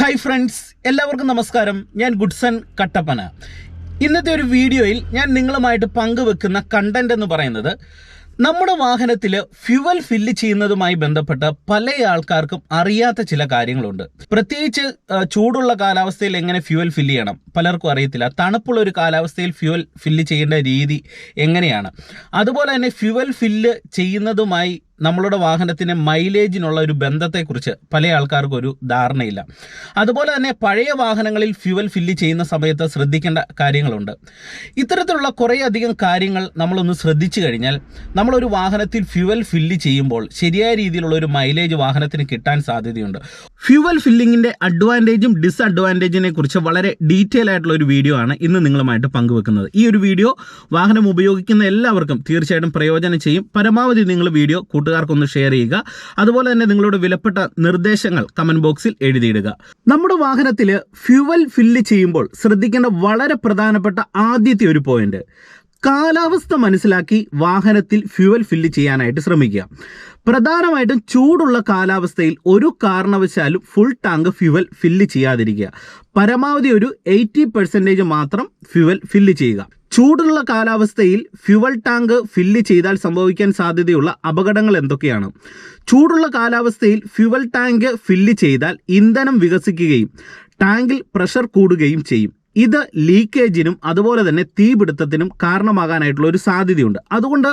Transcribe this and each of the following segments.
Hi friends എല്ലാവർക്കും നമസ്കാരം. ഞാൻ ഗുഡ്സൺ കട്ടപ്പന. ഇന്നത്തെ ഒരു വീഡിയോയിൽ ഞാൻ നിങ്ങളുമായിട്ട് പങ്കുവെക്കുന്ന കണ്ടന്റ് എന്ന് പറയുന്നത് നമ്മുടെ വാഹനത്തിൽ ഫ്യുവൽ ഫില്ല് ചെയ്യുന്നതുമായി ബന്ധപ്പെട്ട് പല ആൾക്കാർക്കും അറിയാത്ത ചില കാര്യങ്ങളുണ്ട്. പ്രത്യേകിച്ച് ചൂടുള്ള കാലാവസ്ഥയിൽ എങ്ങനെ ഫ്യുവൽ ഫില്ല് ചെയ്യണം? പലർക്കും അറിയത്തില്ല. തണുപ്പുള്ള ഒരു കാലാവസ്ഥയിൽ ഫ്യുവൽ ഫില്ല് ചെയ്യേണ്ട രീതി എങ്ങനെയാണ്? അതുപോലെ തന്നെ ഫ്യുവൽ ഫില്ല് ചെയ്യുന്നതുമായി നമ്മളുടെ വാഹനത്തിന് മൈലേജിനുള്ള ഒരു ബന്ധത്തെക്കുറിച്ച് പല ആൾക്കാർക്കും ഒരു ധാരണയില്ല. അതുപോലെ തന്നെ പഴയ വാഹനങ്ങളിൽ ഫ്യുവൽ ഫില്ല് ചെയ്യുന്ന സമയത്ത് ശ്രദ്ധിക്കേണ്ട കാര്യങ്ങളുണ്ട്. ഇത്തരത്തിലുള്ള കുറേയധികം കാര്യങ്ങൾ നമ്മളൊന്ന് ശ്രദ്ധിച്ചു കഴിഞ്ഞാൽ നമ്മളൊരു വാഹനത്തിൽ ഫ്യുവൽ ഫില്ല് ചെയ്യുമ്പോൾ ശരിയായ രീതിയിലുള്ള ഒരു മൈലേജ് വാഹനത്തിന് കിട്ടാൻ സാധ്യതയുണ്ട്. ഫ്യുവൽ ഫില്ലിങ്ങിന്റെ അഡ്വാന്റേജും ഡിസ്അഡ്വാന്റേജിനെ കുറിച്ച് വളരെ ഡീറ്റെയിൽ ആയിട്ടുള്ള ഒരു വീഡിയോ ആണ് ഇന്ന് നിങ്ങളുമായിട്ട് പങ്കുവെക്കുന്നത്. ഈ ഒരു വീഡിയോ വാഹനം ഉപയോഗിക്കുന്ന എല്ലാവർക്കും തീർച്ചയായിട്ടും പ്രയോജനം ചെയ്യും. പരമാവധി നിങ്ങൾ വീഡിയോ കൂട്ടുകാർക്കൊന്ന് ഷെയർ ചെയ്യുക. അതുപോലെ തന്നെ നിങ്ങളുടെ വിലപ്പെട്ട നിർദ്ദേശങ്ങൾ കമന്റ് ബോക്സിൽ എഴുതിയിടുക. നമ്മുടെ വാഹനത്തിൽ ഫ്യുവൽ ഫില്ല് ചെയ്യുമ്പോൾ ശ്രദ്ധിക്കേണ്ട വളരെ പ്രധാനപ്പെട്ട ആദ്യത്തെ ഒരു പോയിന്റ് കാലാവസ്ഥ മനസ്സിലാക്കി വാഹനത്തിൽ ഫ്യുവൽ ഫില്ല് ചെയ്യാനായിട്ട് ശ്രമിക്കുക. പ്രധാനമായിട്ടും ചൂടുള്ള കാലാവസ്ഥയിൽ ഒരു കാരണവശാലും ഫുൾ ടാങ്ക് ഫ്യുവൽ ഫില്ല് ചെയ്യാതിരിക്കുക. പരമാവധി ഒരു എയ്റ്റി പെർസെന്റേജ് മാത്രം ഫ്യുവൽ ഫില്ല് ചെയ്യുക. ചൂടുള്ള കാലാവസ്ഥയിൽ ഫ്യുവൽ ടാങ്ക് ഫില്ല് ചെയ്താൽ സംഭവിക്കാൻ സാധ്യതയുള്ള അപകടങ്ങൾ എന്തൊക്കെയാണ്? ചൂടുള്ള കാലാവസ്ഥയിൽ ഫ്യുവൽ ടാങ്ക് ഫില്ല് ചെയ്താൽ ഇന്ധനം വികസിക്കുകയും ടാങ്കിൽ പ്രഷർ കൂടുകയും ചെയ്യും. ഇത് ലീക്കേജിനും അതുപോലെ തന്നെ തീപിടുത്തത്തിനും കാരണമാകാനായിട്ടുള്ള ഒരു സാധ്യതയുണ്ട്. അതുകൊണ്ട്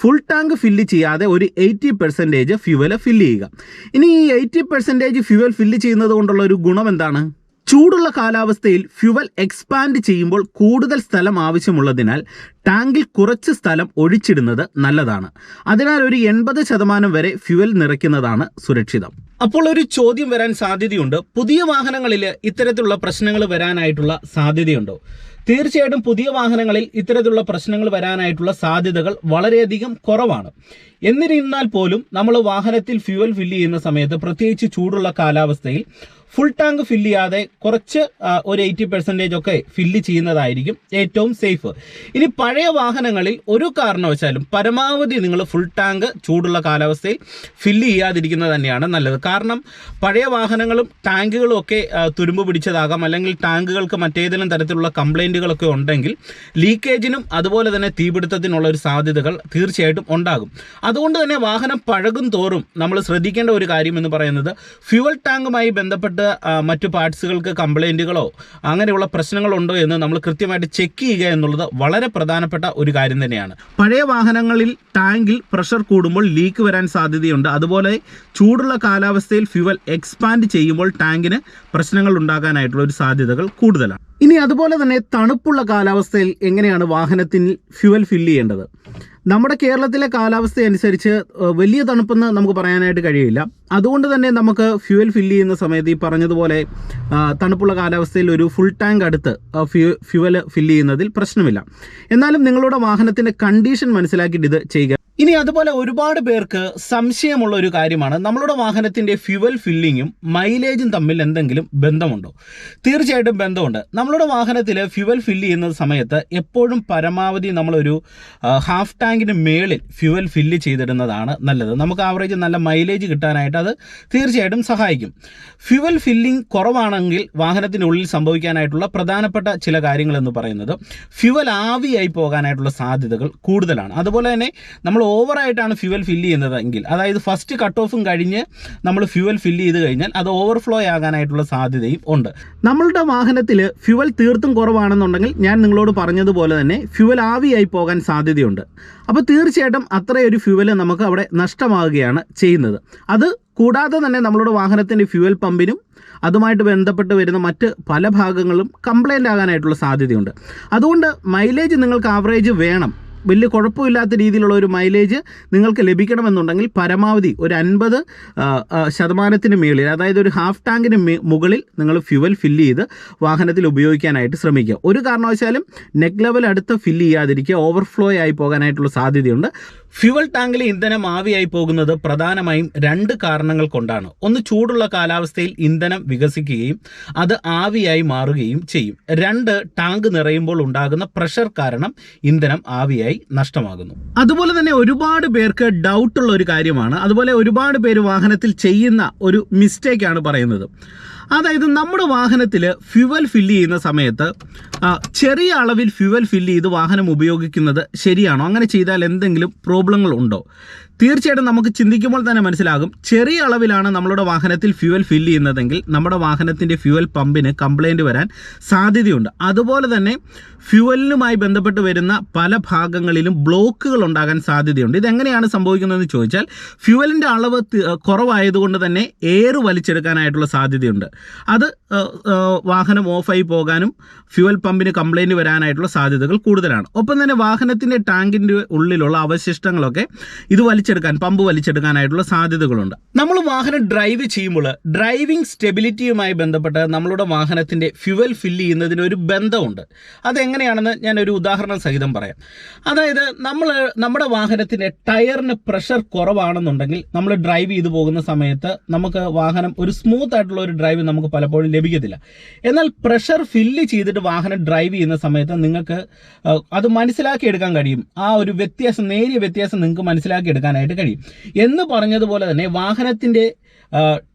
ഫുൾ ടാങ്ക് ഫില്ല് ചെയ്യാതെ ഒരു എയ്റ്റി പെർസെന്റേജ് ഫ്യുവൽ ഫില്ല് ചെയ്യുക. ഇനി ഈ എയ്റ്റി പെർസെന്റേജ് ഫ്യുവൽ ഫില്ല് ചെയ്യുന്നത് കൊണ്ടുള്ള ഒരു ഗുണം എന്താണ്? ചൂടുള്ള കാലാവസ്ഥയിൽ ഫ്യുവൽ എക്സ്പാൻഡ് ചെയ്യുമ്പോൾ കൂടുതൽ സ്ഥലം ആവശ്യമുള്ളതിനാൽ ടാങ്കിൽ കുറച്ച് സ്ഥലം ഒഴിച്ചിടുന്നത് നല്ലതാണ്. അതിനാൽ ഒരു എൺപത് ശതമാനം വരെ ഫ്യുവൽ നിറയ്ക്കുന്നതാണ് സുരക്ഷിതം. അപ്പോൾ ഒരു ചോദ്യം വരാൻ സാധ്യതയുണ്ട്. പുതിയ വാഹനങ്ങളിൽ ഇത്തരത്തിലുള്ള പ്രശ്നങ്ങൾ വരാനായിട്ടുള്ള സാധ്യതയുണ്ടോ? തീർച്ചയായിട്ടും പുതിയ വാഹനങ്ങളിൽ ഇത്തരത്തിലുള്ള പ്രശ്നങ്ങൾ വരാനായിട്ടുള്ള സാധ്യതകൾ വളരെയധികം കുറവാണ്. എന്നിരുന്നാൽ പോലും നമ്മൾ വാഹനത്തിൽ ഫ്യുവൽ ഫില്ല് ചെയ്യുന്ന സമയത്ത് പ്രത്യേകിച്ച് ചൂടുള്ള കാലാവസ്ഥയിൽ ഫുൾ ടാങ്ക് ഫില്ല് ചെയ്യാതെ കുറച്ച് ഒരു എയ്റ്റി പെർസെന്റേജ് ഒക്കെ ഫില്ല് ചെയ്യുന്നതായിരിക്കും ഏറ്റവും സേഫ് ഇനി പഴയ വാഹനങ്ങളിൽ ഒരു കാരണവശാലും പരമാവധി നിങ്ങൾ ഫുൾ ടാങ്ക് ചൂടുള്ള കാലാവസ്ഥയിൽ ഫില്ല് ചെയ്യാതിരിക്കുന്നത് തന്നെയാണ് നല്ലത്. കാരണം പഴയ വാഹനങ്ങളും ടാങ്കുകളും ഒക്കെ തുരുമ്പ് പിടിച്ചതാകാം. അല്ലെങ്കിൽ ടാങ്കുകൾക്ക് മറ്റേതെങ്കിലും തരത്തിലുള്ള കംപ്ലൈന്റുകളൊക്കെ ഉണ്ടെങ്കിൽ ലീക്കേജിനും അതുപോലെ തന്നെ തീപിടുത്തത്തിനുള്ള ഒരു സാധ്യതകൾ തീർച്ചയായിട്ടും ഉണ്ടാകും. അതുകൊണ്ട് തന്നെ വാഹനം പഴകും തോറും നമ്മൾ ശ്രദ്ധിക്കേണ്ട ഒരു കാര്യം എന്ന് പറയുന്നത് ഫ്യുവൽ ടാങ്കുമായി ബന്ധപ്പെട്ട് ആ, മറ്റു പാർട്സുകൾക്ക് കംപ്ലൈന്റുകളോ അങ്ങനെയുള്ള പ്രശ്നങ്ങളുണ്ടോ എന്ന് നമ്മൾ കൃത്യമായിട്ട് ചെക്ക് ചെയ്യുക എന്നുള്ളത് വളരെ പ്രധാനപ്പെട്ട ഒരു കാര്യം തന്നെയാണ്. പഴയ വാഹനങ്ങളിൽ ടാങ്കിൽ പ്രഷർ കൂടുമ്പോൾ ലീക്ക് വരാൻ സാധ്യതയുണ്ട്. അതുപോലെ ചൂടുള്ള കാലാവസ്ഥയിൽ ഫ്യുവൽ എക്സ്പാൻഡ് ചെയ്യുമ്പോൾ ടാങ്കിന് പ്രശ്നങ്ങൾ ഉണ്ടാകാനായിട്ടുള്ള ഒരു സാധ്യതകൾ കൂടുതലാണ്. ഇനി അതുപോലെ തന്നെ തണുപ്പുള്ള കാലാവസ്ഥയിൽ എങ്ങനെയാണ് വാഹനത്തിൽ ഫ്യുവൽ ഫില്ല് ചെയ്യേണ്ടത്? നമ്മുടെ കേരളത്തിലെ കാലാവസ്ഥ അനുസരിച്ച് വലിയ തണുപ്പെന്ന് നമുക്ക് പറയാനായിട്ട് കഴിയില്ല. അതുകൊണ്ട് തന്നെ നമുക്ക് ഫ്യൂവൽ ഫില്ല് ചെയ്യുന്ന സമയത്ത് ഈ പറഞ്ഞതുപോലെ തണുപ്പുള്ള കാലാവസ്ഥയിൽ ഒരു ഫുൾ ടാങ്ക് അടുത്ത് ഫ്യൂ ഫ്യൂവൽ ഫില്ല് ചെയ്യുന്നതിൽ പ്രശ്നമില്ല. എന്നാലും നിങ്ങളുടെ വാഹനത്തിന്റെ കണ്ടീഷൻ മനസ്സിലാക്കിയിട്ട് ഇത് ചെയ്യുക. ഇനി അതുപോലെ ഒരുപാട് പേർക്ക് സംശയമുള്ള ഒരു കാര്യമാണ്. നമ്മളുടെ വാഹനത്തിന്റെ ഫ്യുവൽ ഫില്ലിങ്ങും മൈലേജും തമ്മിൽ എന്തെങ്കിലും ബന്ധമുണ്ടോ? തീർച്ചയായിട്ടും ബന്ധമുണ്ട്. നമ്മളുടെ വാഹനത്തിൽ ഫ്യുവൽ ഫില്ല് ചെയ്യുന്ന സമയത്ത് എപ്പോഴും പരമാവധി നമ്മളൊരു ഹാഫ് ടാങ്കിന് മേളിൽ ഫ്യുവൽ ഫില്ല് ചെയ്തിടുന്നതാണ് നല്ലത്. നമുക്ക് ആവറേജ് നല്ല മൈലേജ് കിട്ടാനായിട്ട് അത് തീർച്ചയായിട്ടും സഹായിക്കും. ഫ്യുവൽ ഫില്ലിംഗ് കുറവാണെങ്കിൽ വാഹനത്തിനുള്ളിൽ സംഭവിക്കാനായിട്ടുള്ള പ്രധാനപ്പെട്ട ചില കാര്യങ്ങൾ എന്ന് പറയുന്നത് ഫ്യുവൽ ആവിയായി പോകാനായിട്ടുള്ള സാധ്യതകൾ കൂടുതലാണ്. അതുപോലെ തന്നെ നമ്മൾ ഓവറായിട്ടാണ് ഫ്യുവൽ ഫില്ല് ചെയ്യുന്നതെങ്കിൽ അതായത് ഫസ്റ്റ് കട്ട് ഓഫും കഴിഞ്ഞ് നമ്മൾ ഫ്യുവൽ ഫില്ല് ചെയ്ത് കഴിഞ്ഞാൽ അത് ഓവർഫ്ലോ ആകാനായിട്ടുള്ള സാധ്യതയും ഉണ്ട്. നമ്മളുടെ വാഹനത്തിൽ ഫ്യുവൽ തീർത്തും കുറവാണെന്നുണ്ടെങ്കിൽ ഞാൻ നിങ്ങളോട് പറഞ്ഞതുപോലെ തന്നെ ഫ്യുവൽ ആവിയായി പോകാൻ സാധ്യതയുണ്ട്. അപ്പോൾ തീർച്ചയായിട്ടും അത്രയൊരു ഫ്യുവൽ നമുക്ക് അവിടെ നഷ്ടമാവുകയാണ് ചെയ്യുന്നത്. അത് കൂടാതെ തന്നെ നമ്മളുടെ വാഹനത്തിന്റെ ഫ്യുവൽ പമ്പിനും അതുമായിട്ട് ബന്ധപ്പെട്ട് വരുന്ന മറ്റ് പല ഭാഗങ്ങളും കംപ്ലൈന്റ് ആകാനായിട്ടുള്ള സാധ്യതയുണ്ട്. അതുകൊണ്ട് മൈലേജ് നിങ്ങൾക്ക് ആവറേജ് വേണം. വലിയ കുഴപ്പമില്ലാത്ത രീതിയിലുള്ള ഒരു മൈലേജ് നിങ്ങൾക്ക് ലഭിക്കണമെന്നുണ്ടെങ്കിൽ പരമാവധി ഒരു അൻപത് ശതമാനത്തിന് മുകളിൽ അതായത് ഒരു ഹാഫ് ടാങ്കിന് മുകളിൽ നിങ്ങൾ ഫ്യുവൽ ഫില്ല് ചെയ്ത് വാഹനത്തിൽ ഉപയോഗിക്കാനായിട്ട് ശ്രമിക്കുക. ഒരു കാരണവശാലും നെക്ക് ലെവൽ അടുത്ത് ഫില്ല് ചെയ്യാതിരിക്കുക ഓവർഫ്ലോ ആയി പോകാനായിട്ടുള്ള സാധ്യതയുണ്ട്. ഫ്യുവൽ ടാങ്കിലെ ഇന്ധനം ആവിയായി പോകുന്നത് പ്രധാനമായും രണ്ട് കാരണങ്ങൾ കൊണ്ടാണ്. ഒന്ന് ചൂടുള്ള കാലാവസ്ഥയിൽ ഇന്ധനം വികസിക്കുകയും അത് ആവിയായി മാറുകയും ചെയ്യും. രണ്ട് ടാങ്ക് നിറയുമ്പോൾ ഉണ്ടാകുന്ന പ്രഷർ കാരണം ഇന്ധനം ആവിയായി നഷ്ടമാകുന്നു. അതുപോലെ തന്നെ ഒരുപാട് പേർക്ക് ഡൗട്ടുള്ള ഒരു കാര്യമാണ്. അതുപോലെ ഒരുപാട് പേര് വാഹനത്തിൽ ചെയ്യുന്ന ഒരു മിസ്റ്റേക്കാണ് പറയുന്നത്. അതായത് നമ്മുടെ വാഹനത്തിൽ ഫ്യുവൽ ഫില്ല് ചെയ്യുന്ന സമയത്ത് ചെറിയ അളവിൽ ഫ്യുവൽ ഫില്ല് ചെയ്ത് വാഹനം ഉപയോഗിക്കുന്നത് ശരിയാണോ? അങ്ങനെ ചെയ്താൽ എന്തെങ്കിലും പ്രോബ്ലങ്ങൾ ഉണ്ടോ? തീർച്ചയായിട്ടും നമുക്ക് ചിന്തിക്കുമ്പോൾ തന്നെ മനസ്സിലാകും. ചെറിയ അളവിലാണ് നമ്മളുടെ വാഹനത്തിൽ ഫ്യുവൽ ഫില്ല് ചെയ്യുന്നതെങ്കിൽ നമ്മുടെ വാഹനത്തിന്റെ ഫ്യുവൽ പമ്പിന് കംപ്ലൈന്റ് വരാൻ സാധ്യതയുണ്ട്. അതുപോലെ തന്നെ ഫ്യുവലിനുമായി ബന്ധപ്പെട്ട് വരുന്ന പല ഭാഗങ്ങളിലും ബ്ലോക്കുകൾ ഉണ്ടാകാൻ സാധ്യതയുണ്ട്. ഇതെങ്ങനെയാണ് സംഭവിക്കുന്നതെന്ന് ചോദിച്ചാൽ ഫ്യുവലിന്റെ അളവ് കുറവായതുകൊണ്ട് തന്നെ എയർ വലിച്ചെടുക്കാനായിട്ടുള്ള സാധ്യതയുണ്ട്. അത് വാഹനം ഓഫായി പോകാനും ഫ്യുവൽ പമ്പിന് കംപ്ലൈന്റ് വരാനായിട്ടുള്ള സാധ്യതകൾ കൂടുതലാണ്. ഒപ്പം തന്നെ വാഹനത്തിന്റെ ടാങ്കിന്റെ ഉള്ളിലുള്ള അവശിഷ്ടങ്ങളൊക്കെ ഇത് വലിച്ചെടുക്കാൻ പമ്പ് വലിച്ചെടുക്കാനായിട്ടുള്ള സാധ്യതകളുണ്ട്. നമ്മൾ വാഹനം ഡ്രൈവ് ചെയ്യുമ്പോൾ ഡ്രൈവിംഗ് സ്റ്റെബിലിറ്റിയുമായി ബന്ധപ്പെട്ട് നമ്മളുടെ വാഹനത്തിന്റെ ഫ്യുവൽ ഫില്ല് ചെയ്യുന്നതിന് ഒരു ബന്ധമുണ്ട്. അതെങ്ങനെയാണെന്ന് ഞാനൊരു ഉദാഹരണം സഹിതം പറയാം. അതായത് നമ്മൾ നമ്മുടെ വാഹനത്തിന്റെ ടയറിന് പ്രഷർ കുറവാണെന്നുണ്ടെങ്കിൽ നമ്മൾ ഡ്രൈവ് ചെയ്തു പോകുന്ന സമയത്ത് നമുക്ക് വാഹനം ഒരു സ്മൂത്ത് ആയിട്ടുള്ള ഒരു ഡ്രൈവ് നമുക്ക് പലപ്പോഴും ലഭിക്കത്തില്ല. എന്നാൽ പ്രഷർ ഫില്ല് ചെയ്തിട്ട് വാഹനം ഡ്രൈവ് ചെയ്യുന്ന സമയത്ത് നിങ്ങൾക്ക് അത് അത് മനസ്സിലാക്കിയെടുക്കാൻ കഴിയും. ആ ഒരു വ്യത്യാസം നേരിയ വ്യത്യാസം നിങ്ങൾക്ക് മനസ്സിലാക്കിയെടുക്കാനായിട്ട് കഴിയും. എന്ന് പറഞ്ഞതുപോലെ തന്നെ വാഹനത്തിന്റെ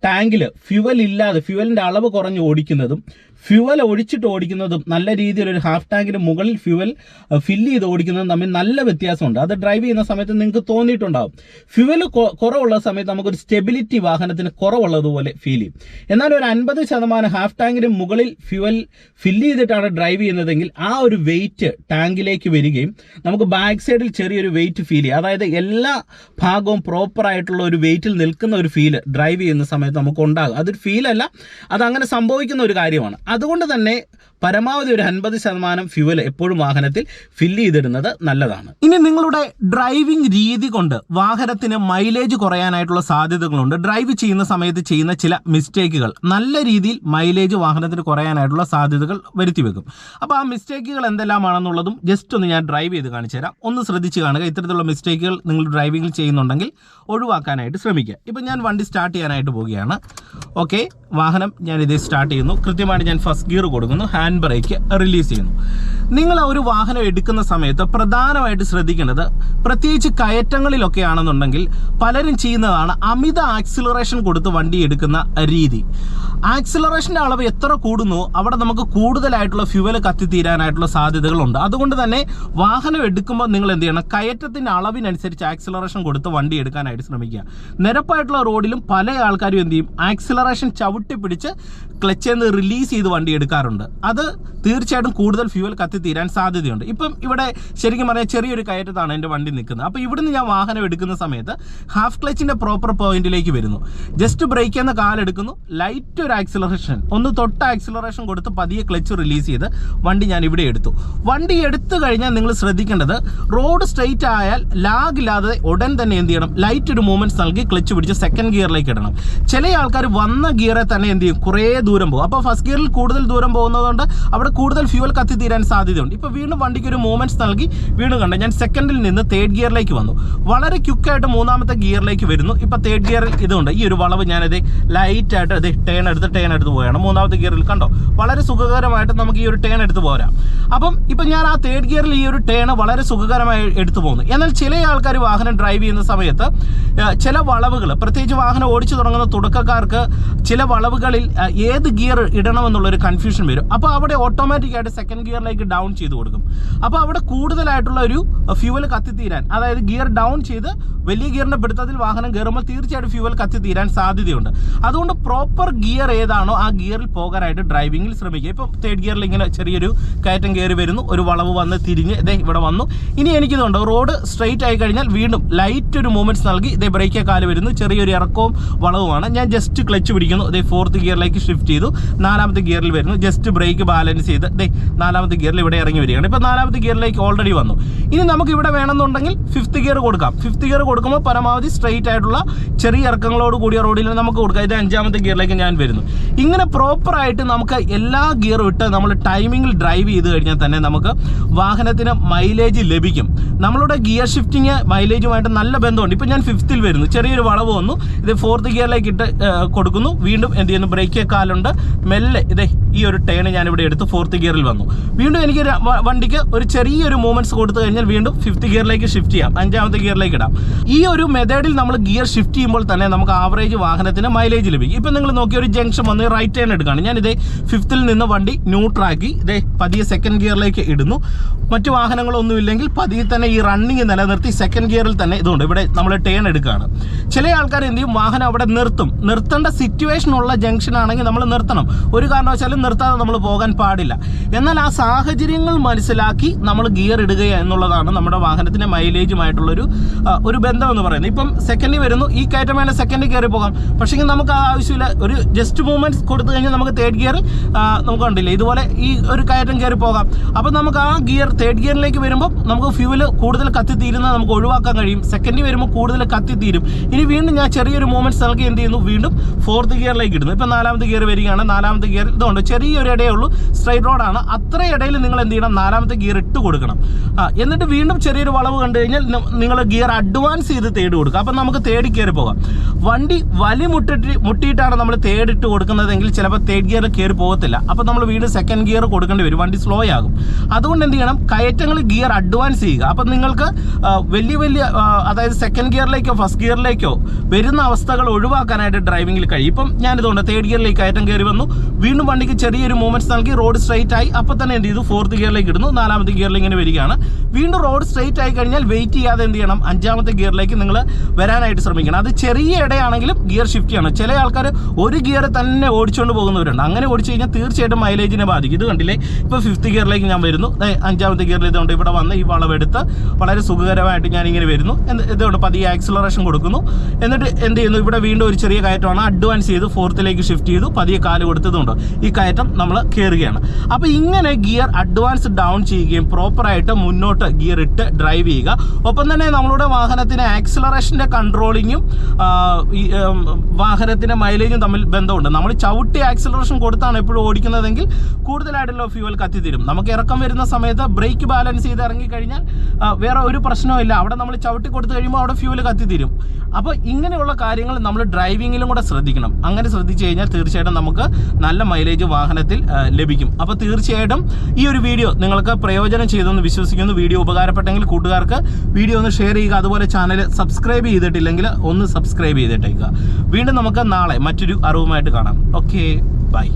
ടാങ്കിൽ ഫ്യുവൽ ഇല്ലാതെ ഫ്യുവലിന്റെ അളവ് കുറഞ്ഞ് ഓടിക്കുന്നതും ഫ്യുവൽ ഒഴിച്ചിട്ട് ഓടിക്കുന്നതും നല്ല രീതിയിൽ ഒരു ഹാഫ് ടാങ്കിന് മുകളിൽ ഫ്യുവൽ ഫില്ല് ചെയ്ത് ഓടിക്കുന്നതും തമ്മിൽ നല്ല വ്യത്യാസമുണ്ട്. അത് ഡ്രൈവ് ചെയ്യുന്ന സമയത്ത് നിങ്ങൾക്ക് തോന്നിയിട്ടുണ്ടാവും. ഫ്യുവൽ കുറവുള്ള സമയത്ത് നമുക്കൊരു സ്റ്റെബിലിറ്റി വാഹനത്തിന് കുറവുള്ളതുപോലെ ഫീൽ ചെയ്യും. എന്നാൽ ഒരു അൻപത് ശതമാനം ഹാഫ് ടാങ്കിന് മുകളിൽ ഫ്യുവൽ ഫില്ല് ചെയ്തിട്ടാണ് ഡ്രൈവ് ചെയ്യുന്നതെങ്കിൽ ആ ഒരു വെയിറ്റ് ടാങ്കിലേക്ക് വരികയും നമുക്ക് ബാക്ക് സൈഡിൽ ചെറിയൊരു വെയിറ്റ് ഫീൽ ചെയ്യും. അതായത് എല്ലാ ഭാഗവും പ്രോപ്പറായിട്ടുള്ള ഒരു വെയിറ്റിൽ നിൽക്കുന്ന ഒരു ഫീൽ ഡ്രൈവ് ചെയ്യുന്ന സമയത്ത് നമുക്ക് ഉണ്ടാകും അതൊരു ഫീലല്ല അതങ്ങനെ സംഭവിക്കുന്ന ഒരു കാര്യമാണ്. അതുകൊണ്ട് തന്നെ പരമാവധി ഒരു അൻപത് ശതമാനം ഫ്യൂവൽ എപ്പോഴും വാഹനത്തിൽ ഫില്ല് ചെയ്തിടുന്നത് നല്ലതാണ്. ഇനി നിങ്ങളുടെ ഡ്രൈവിംഗ് രീതി കൊണ്ട് വാഹനത്തിന് മൈലേജ് കുറയാനായിട്ടുള്ള സാധ്യതകളുണ്ട്. ഡ്രൈവ് ചെയ്യുന്ന സമയത്ത് ചെയ്യുന്ന ചില മിസ്റ്റേക്കുകൾ നല്ല രീതിയിൽ മൈലേജ് വാഹനത്തിന് കുറയാനായിട്ടുള്ള സാധ്യതകൾ വരുത്തി വെക്കും. അപ്പോൾ ആ മിസ്റ്റേക്കുകൾ എന്തെല്ലാമാണെന്നുള്ളതും ജസ്റ്റ് ഒന്ന് ഞാൻ ഡ്രൈവ് ചെയ്ത് കാണിച്ചു തരാം. ഒന്ന് ശ്രദ്ധിച്ച് കാണുക. ഇത്തരത്തിലുള്ള മിസ്റ്റേക്കുകൾ നിങ്ങൾ ഡ്രൈവിംഗിൽ ചെയ്യുന്നുണ്ടെങ്കിൽ ഒഴിവാക്കാനായിട്ട് ശ്രമിക്കുക. ഇപ്പം ഞാൻ വണ്ടി സ്റ്റാർട്ട് ചെയ്യാനായിട്ട് പോവുകയാണ്. ഓക്കെ വാഹനം ഞാൻ ഇത് സ്റ്റാർട്ട് ചെയ്യുന്നു. കൃത്യമായിട്ട് ഞാൻ ഫസ്റ്റ് ഗിയർ കൊടുക്കുന്നു. ഹാൻഡ് ബ്രേക്ക് റിലീസ് ചെയ്യുന്നു. നിങ്ങൾ ഒരു വാഹനം എടുക്കുന്ന സമയത്ത് പ്രധാനമായിട്ട് ശ്രദ്ധിക്കേണ്ടത് പ്രത്യേകിച്ച് കയറ്റങ്ങളിലൊക്കെ ആണെന്നുണ്ടെങ്കിൽ പലരും ചെയ്യുന്നതാണ് അമിത ആക്സിലറേഷൻ കൊടുത്ത് വണ്ടി എടുക്കുന്ന രീതി. ആക്സിലറേഷന്റെ അളവ് എത്ര കൂടുന്നു അവിടെ നമുക്ക് കൂടുതലായിട്ടുള്ള ഫ്യൂവൽ കത്തിത്തീരാനായിട്ടുള്ള സാധ്യതകളുണ്ട്. അതുകൊണ്ട് തന്നെ വാഹനം എടുക്കുമ്പോൾ നിങ്ങൾ എന്ത് ചെയ്യണം കയറ്റത്തിന്റെ അളവിനനുസരിച്ച് ആക്സിലറേഷൻ കൊടുത്ത് വണ്ടി എടുക്കാനായിട്ട് ശ്രമിക്കുക. നിരപ്പായിട്ടുള്ള റോഡിലും പല ആൾക്കാരും എന്ത് ചെയ്യും ആക്സിലറേഷൻ ചവിട്ടി പിടിച്ച് ക്ലച്ചിൽ നിന്ന് റിലീസ് ചെയ്ത് വണ്ടി എടുക്കാറുണ്ട്. അത് തീർച്ചയായിട്ടും കൂടുതൽ ഫ്യൂവൽ കത്തിത്തീരാൻ സാധ്യതയുണ്ട്. ഇപ്പം ഇവിടെ ശരിക്കും പറഞ്ഞാൽ ചെറിയൊരു കയറ്റത്താണ് എന്റെ വണ്ടി നിൽക്കുന്നത്. അപ്പോൾ ഇവിടുന്ന് ഞാൻ വാഹനം എടുക്കുന്ന സമയത്ത് ഹാഫ് ക്ലച്ചിന്റെ പ്രോപ്പർ പോയിന്റിലേക്ക് വരുന്നു. ജസ്റ്റ് ബ്രേക്ക് എന്ന കാലെടുക്കുന്നു ലൈറ്റ് ഒരു ആക്സിലറേഷൻ ഒന്ന് തൊട്ട് ആക്സിലറേഷൻ കൊടുത്ത് പതിയെ ക്ലച്ച് റിലീസ് ചെയ്ത് വണ്ടി ഞാൻ ഇവിടെ എടുത്തു. വണ്ടി എടുത്തു കഴിഞ്ഞാൽ നിങ്ങൾ ശ്രദ്ധിക്കേണ്ടത് റോഡ് സ്ട്രെയിറ്റ് ആയാൽ ലാഗ് ഇല്ലാതെ ഉടൻ തന്നെ എന്ത് ചെയ്യണം? ലൈറ്റ് ഒരു മൂവ്മെന്റ്സ് നൽകി ക്ലച്ച് പിടിച്ച് സെക്കൻഡ് ഗിയറിലേക്ക് ഇടണം. ചില ആൾക്കാർ വന്ന ഗിയറെ തന്നെ എന്ത് ചെയ്യും? കുറേ ദൂരം പോകും. അപ്പോൾ ഫസ്റ്റ് ഗിയറിൽ കൂടുതൽ ദൂരം പോകുന്നതുകൊണ്ട് അവിടെ കൂടുതൽ ഫ്യൂവൽ കത്തിത്തീരാൻ സാധ്യതയുണ്ട്. ഇപ്പോൾ വീണ്ടും വണ്ടിക്ക് ഒരു മൂവ്മെന്റ്സ് നൽകി വീണ്ടും കണ്ട. ഞാൻ സെക്കൻഡിൽ നിന്ന് തേർഡ് ഗിയറിലേക്ക് വന്നു. വളരെ ക്യുക്കായിട്ട് മൂന്നാമത്തെ ഗിയറിലേക്ക് വരുന്നു. ഇപ്പോൾ തേർഡ് ഗിയറിൽ ഇതുണ്ട്. ഈ ഒരു വളവ് ഞാനത് ലൈറ്റായിട്ട് അത് ടേൺ എടുത്ത് ടേൺ എടുത്ത് പോവുകയാണ്. മൂന്നാമത്തെ ഗിയറിൽ കണ്ടോ? വളരെ സുഖകരമായിട്ട് നമുക്ക് ഈ ഒരു ടേൺ എടുത്ത് പോരാം. അപ്പം ഇപ്പം ഞാൻ ആ തേർഡ് ഗിയറിൽ ഈ ഒരു ടേൺ വളരെ സുഖകരമായി എടുത്തു പോകുന്നു എന്നാൽ ചില ആൾക്കാർ വാഹനം ഡ്രൈവ് ചെയ്യുന്ന സമയത്ത് ചില വളവുകൾ പ്രത്യേകിച്ച് വാഹനം ഓടിച്ചു തുടങ്ങുന്ന തുടക്കക്കാർക്ക് ചില വളവുകളിൽ ഏത് ഗിയർ ഇടണമെന്നുള്ളൊരു കൺഫ്യൂഷൻ വരും. അപ്പോൾ അവിടെ ഓട്ടോമാറ്റിക്കായിട്ട് സെക്കൻഡ് ഗിയറിലേക്ക് ഡൗൺ ചെയ്ത് കൊടുക്കും. അപ്പോൾ അവിടെ കൂടുതലായിട്ടുള്ള ഒരു ഫ്യൂവൽ കത്തിത്തീരാൻ അതായത് ഗിയർ ഡൗൺ ചെയ്ത് വലിയ ഗിയറിന്റെ പിടുത്തത്തിൽ വാഹനം കയറുമ്പോൾ തീർച്ചയായിട്ടും ഫ്യൂവൽ കത്തിത്തീരാൻ സാധ്യതയുണ്ട്. അതുകൊണ്ട് പ്രോപ്പർ ഗിയർ ഏതാണോ ആ ഗിയറിൽ പോകാനായിട്ട് ഡ്രൈവിംഗിൽ ശ്രമിക്കുക. ഇപ്പോൾ തേർഡ് ഗിയറിൽ ഇങ്ങനെ ചെറിയൊരു കയറ്റം കയറി വരുന്നു ഒരു വളവ് വന്ന് തിരിഞ്ഞ് ഇതേ ഇവിടെ വന്നു. ഇനി എനിക്കിതുണ്ട് റോഡ് സ്ട്രെയിറ്റ് ആയി കഴിഞ്ഞാൽ വീണ്ടും ലൈറ്റ് ഒരു മൂവ്മെന്റ്സ് നൽകി ഇതേ ബ്രേക്ക് കാൽ വരുന്നു ചെറിയൊരു ഇറക്കവും വളവുമാണ്. ഞാൻ ജസ്റ്റ് ക്ലച്ച് പിടിക്കുന്നു ഇതേ ഫോർത്ത് ഗിയറിലേക്ക് ഷിഫ്റ്റ് ചെയ്തു നാലാമത്തെ ഗിയറിൽ വരുന്നു ജസ്റ്റ് ബ്രേക്ക് ബാലൻസ് ചെയ്ത് ദേ നാലാമത്തെ ഗിയറിൽ ഇവിടെ ഇറങ്ങി വരികയാണ്. ഇപ്പോൾ നാലാമത്തെ ഗിയറിലേക്ക് ഓൾറെഡി വന്നു. ഇനി നമുക്ക് ഇവിടെ വേണമെന്നുണ്ടെങ്കിൽ ഫിഫ്ത്ത് ഗിയർ കൊടുക്കാം. ഫിഫ്ത്ത് ഗിയർ കൊടുക്കുമ്പോൾ പരമാവധി സ്ട്രെയിറ്റ് ആയിട്ടുള്ള ചെറിയ ഇറക്കങ്ങളോട് കൂടിയ റോഡിൽ നമുക്ക് കൊടുക്കാം. ഇത് അഞ്ചാമത്തെ ഗിയറിലേക്ക് ഞാൻ വരുന്നു. ഇങ്ങനെ പ്രോപ്പറായിട്ട് നമുക്ക് എല്ലാ ഗിയറും ഇട്ട് നമ്മൾ ടൈമിങ്ങിൽ ഡ്രൈവ് ചെയ്ത് കഴിഞ്ഞാൽ തന്നെ നമുക്ക് വാഹനത്തിന് മൈലേജ് ലഭിക്കും. നമ്മളുടെ ഗിയർ ഷിഫ്റ്റിങ് മൈലേജുമായിട്ട് നല്ല ബന്ധമുണ്ട്. ഇപ്പം ഞാൻ ഫിഫ്ത്തിൽ വരുന്നു. ചെറിയൊരു വളവ് വന്നു. ഇത് ഫോർത്ത് ഗിയറിലേക്ക് ഇട്ട് കൊടുക്കുന്നു. വീണ്ടും എന്ത് ചെയ്യുന്നു? ബ്രേക്ക് കാലുണ്ട്. മെല്ലെ ഇതേ ഈ ഒരു ടേൺ ഞാൻ ഇവിടെ എടുത്ത് ഫോർത്ത് ഗിയറിൽ വന്നു. വീണ്ടും എനിക്ക് വണ്ടിക്ക് ഒരു ചെറിയൊരു മൂവ്മെന്റ്സ് കൊടുത്തു കഴിഞ്ഞാൽ വീണ്ടും ഫിഫ്ത് ഗിയറിലേക്ക് ഷിഫ്റ്റ് ചെയ്യാം. അഞ്ചാമത്തെ ഗിയറിലേക്ക് ഇടാം. ഈ ഒരു മെത്തേഡിൽ നമ്മൾ ഗിയർ ഷിഫ്റ്റ് ചെയ്യുമ്പോൾ തന്നെ നമുക്ക് ആവറേജ് വാഹനത്തിന് മൈലേജ് ലഭിക്കും. ഇപ്പം നിങ്ങൾ നോക്കിയ ഒരു ജംഗ്ഷൻ വന്ന് റൈറ്റ് ടേൺ എടുക്കുകയാണ്. ഞാൻ ഇതേ ഫിഫ്ത്തിൽ നിന്ന് വണ്ടി ന്യൂട്രാക്കി ഇതേ പതിയെ സെക്കൻഡ് ഗിയറിലേക്ക് ഇടുന്നു. മറ്റു വാഹനങ്ങളൊന്നും ഇല്ലെങ്കിൽ പതിയെ തന്നെ ഈ റണ്ണിങ് നിലനിർത്തി സെക്കൻഡ് ഗിയറിൽ തന്നെ ഇതുണ്ട്. ഇവിടെ നമ്മൾ ടേൺ എടുക്കുകയാണ്. ചില ആൾക്കാർ എന്ത് ചെയ്യും? വാഹനം അവിടെ നിർത്തും. നിർത്തേണ്ട സിറ്റുവേഷൻ ഉള്ള ജംഗ്ഷൻ ആണെങ്കിൽ നമ്മൾ നിർത്തണം. ഒരു കാരണവശാലും നിർത്താതെ നമ്മൾ പോകാൻ പാടില്ല. എന്നാൽ ആ സാഹചര്യങ്ങൾ മനസ്സിലാക്കി നമ്മൾ ഗിയർ ഇടുക എന്നുള്ളതാണ് നമ്മുടെ വാഹനത്തിന്റെ മൈലേജുമായിട്ടുള്ളൊരു ഒരു ബന്ധം എന്ന് പറയുന്നത്. ഇപ്പം സെക്കൻഡിൽ വരുന്നു ഈ കയറ്റം വേണേൽ സെക്കൻഡിൽ കയറി പോകാം. പക്ഷേ നമുക്ക് ആ ആവശ്യമില്ല. ഒരു ജസ്റ്റ് മൂവ്മെന്റ്സ് കൊടുത്തു കഴിഞ്ഞാൽ നമുക്ക് തേർഡ് ഗിയർ നമുക്ക് കണ്ടില്ല? ഇതുപോലെ ഈ ഒരു കയറ്റം കയറി പോകാം. അപ്പം നമുക്ക് ആ ഗിയർ തേർഡ് ഗിയറിലേക്ക് വരുമ്പോൾ നമുക്ക് ഫ്യൂവൽ കൂടുതൽ കത്തിത്തീരുന്നത് നമുക്ക് ഒഴിവാക്കാൻ കഴിയും. സെക്കൻഡിൽ വരുമ്പോൾ കൂടുതൽ കത്തിത്തീരും. ഇനി വീണ്ടും ഞാൻ ചെറിയൊരു മൂവ്മെന്റ്സ് നൽകി എന്ത് ചെയ്യുന്നു? വീണ്ടും ഫോർത്ത് ഗിയറിലേക്ക് ഇടുന്നു. ഇപ്പം നാലാമത്തെ ഗിയർ വരികയാണ്. നാലാമത്തെ ഗിയർ ഇതുകൊണ്ട് ചെറിയൊരു ഇടയേ ഉള്ളൂ സ്ട്രൈറ്റ് റോഡാണ് അത്ര ഇടയിൽ നിങ്ങൾ എന്ത് ചെയ്യണം? നാലാമത്തെ ഗിയർ ഇട്ട് കൊടുക്കണം. എന്നിട്ട് വീണ്ടും ചെറിയൊരു വളവ് കണ്ടു കഴിഞ്ഞാൽ നിങ്ങൾ ഗിയർ അഡ്വാൻസ് ചെയ്ത് തേടി കൊടുക്കുക. അപ്പം നമുക്ക് തേടി കയറി പോകാം. വണ്ടി വലി മുട്ടിട്ട് മുട്ടിയിട്ടാണ് നമ്മൾ തേടിട്ട് കൊടുക്കുന്നതെങ്കിൽ ചിലപ്പോൾ തേർഡ് ഗിയർ കയറി പോകത്തില്ല. അപ്പം നമ്മൾ വീണ്ടും സെക്കൻഡ് ഗിയർ കൊടുക്കേണ്ടി വരും. വണ്ടി സ്ലോ ആകും. അതുകൊണ്ട് എന്ത് ചെയ്യണം? കയറ്റങ്ങൾ ഗിയർ അഡ്വാൻസ് ചെയ്യുക. അപ്പം നിങ്ങൾക്ക് വലിയ വലിയ അതായത് സെക്കൻഡ് ഗിയറിലേക്കോ ഫസ്റ്റ് ഗിയറിലേക്കോ വരുന്ന അവസ്ഥകൾ ഒഴിവാക്കാനായിട്ട് ഡ്രൈവിംഗിൽ കഴിയും. ഇപ്പം ഞാനിതുകൊണ്ട് തേർഡ് ഗിയറിലേക്ക് കയറ്റം കയറി വന്നു. വീണ്ടും വണ്ടിക്ക് ചെറിയൊരു മൂവ്മെന്റ്സ് നൽകി റോഡ് സ്ട്രൈറ്റ് ആയി. അപ്പോൾ തന്നെ എന്ത് ചെയ്തു? ഫോർത്ത് ഗിയറിലേക്ക് ഇടുന്നു. നാലാമത്തെ ഗിയറിൽ ഇങ്ങനെ വരികയാണ്. വീണ്ടും റോഡ് സ്ട്രൈറ്റ് ആയി കഴിഞ്ഞാൽ വെയിറ്റ് ചെയ്യാതെ എന്ത് ചെയ്യണം? അഞ്ചാമത്തെ ഗിയറിലേക്ക് നിങ്ങൾ വരാനായിട്ട് ശ്രമിക്കണം. അത് ചെറിയ ഇടയാണെങ്കിലും ഗിയർ ഷിഫ്റ്റ് ചെയ്യണം. ചില ആൾക്കാർ ഒരു ഗിയർ തന്നെ ഓടിച്ചുകൊണ്ട് പോകുന്നവരുണ്ട്. അങ്ങനെ ഓടിച്ചു കഴിഞ്ഞാൽ തീർച്ചയായിട്ടും മൈലേജിനെ ബാധിക്കും. ഇത് കണ്ടില്ലേ? ഇപ്പോൾ ഫിഫ്ത് ഗിയറിലേക്ക് ഞാൻ വരുന്നു. അഞ്ചാമത്തെ ഗിയറിൽ ഇതുകൊണ്ട് ഇവിടെ വന്ന് ഈ വളവെടുത്ത് വളരെ സുഖകരമായിട്ട് ഞാനിങ്ങനെ വരുന്നു. ഇതുകൊണ്ട് പതിയെ ആക്സിലറേഷൻ കൊടുക്കുന്നു. എന്നിട്ട് എന്ത് ചെയ്യുന്നു? ഇവിടെ വീണ്ടും ഒരു ചെറിയ കയറ്റമാണ് അഡ്വാൻസ് ചെയ്ത് ഫോർത്തിലേക്ക് ഷിഫ്റ്റ് ചെയ്തു. പതിയെ കാൽ കൊടുത്തതുകൊണ്ട് ഈ കയറ്റം നമ്മൾ കയറുകയാണ് അപ്പോൾ ഇങ്ങനെ ഗിയർ അഡ്വാൻസ് ഡൗൺ ചെയ്യുകയും പ്രോപ്പറായിട്ട് മുന്നോട്ട് ഗിയർ ഇട്ട് ഡ്രൈവ് ചെയ്യുക. ഒപ്പം തന്നെ നമ്മളുടെ വാഹനത്തിന് ആക്സിലറേഷന്റെ കൺട്രോളിങ്ങും വാഹനത്തിന്റെ മൈലേജും തമ്മിൽ ബന്ധമുണ്ട്. നമ്മൾ ചവിട്ടി ആക്സിലറേഷൻ കൊടുത്താണ് എപ്പോഴും ഓടിക്കുന്നതെങ്കിൽ കൂടുതലായിട്ടുള്ള ഫ്യൂവൽ കത്തിത്തീരും. നമുക്ക് ഇറക്കം വരുന്ന സമയത്ത് ബ്രേക്ക് ബാലൻസ് ചെയ്ത് ഇറങ്ങിക്കഴിഞ്ഞാൽ വേറെ ഒരു പ്രശ്നവും ഇല്ല. അവിടെ നമ്മൾ ചവിട്ടി കൊടുത്തു കഴിയുമ്പോൾ അവിടെ ഫ്യൂവൽ കത്തിത്തീരും. അപ്പോൾ ഇങ്ങനെയുള്ള കാര്യങ്ങൾ നമ്മൾ ഡ്രൈവിങ്ങിലും കൂടെ ശ്രദ്ധിക്കണം. അങ്ങനെ ശ്രദ്ധിച്ചു കഴിഞ്ഞാൽ തീർച്ചയായിട്ടും നമുക്ക് നല്ല മൈലേജ് വാഹനത്തിൽ ലഭിക്കും. അപ്പോൾ തീർച്ചയായിട്ടും ഈ ഒരു വീഡിയോ നിങ്ങൾക്ക് പ്രയോജനം ചെയ്തെന്ന് വിശ്വസിക്കുന്നു. വീഡിയോ ഉപകാരപ്പെട്ടെങ്കിൽ കൂട്ടുകാർക്ക് വീഡിയോ ഒന്ന് ഷെയർ ചെയ്യുക. അതുപോലെ ചാനൽ സബ്സ്ക്രൈബ് ചെയ്തിട്ടില്ലെങ്കിൽ ഒന്ന് സബ്സ്ക്രൈബ് ചെയ്തിട്ടേക്കുക. വീണ്ടും നമുക്ക് നാളെ മറ്റൊരു അറിവുമായിട്ട് കാണാം. ഓക്കെ